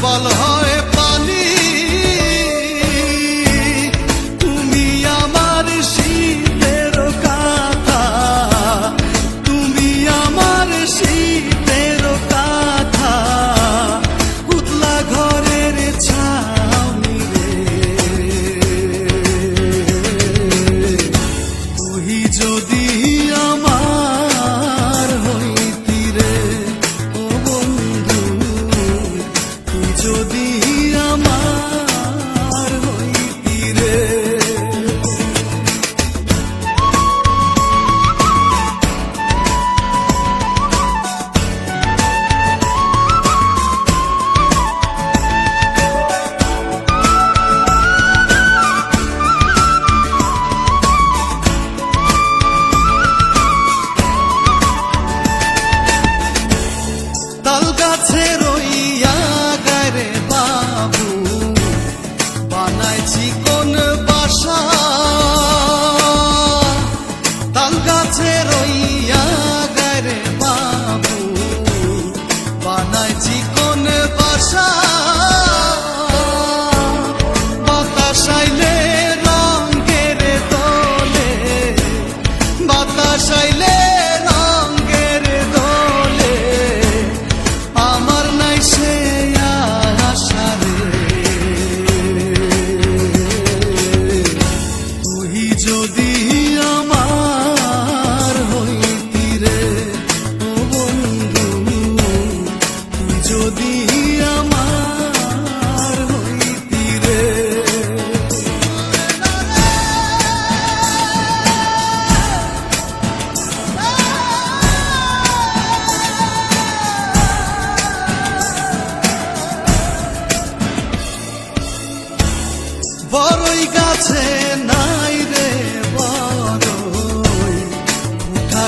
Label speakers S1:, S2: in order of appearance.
S1: follow home. আমার হইতি রে। যদি রে। বড়ই গাছে না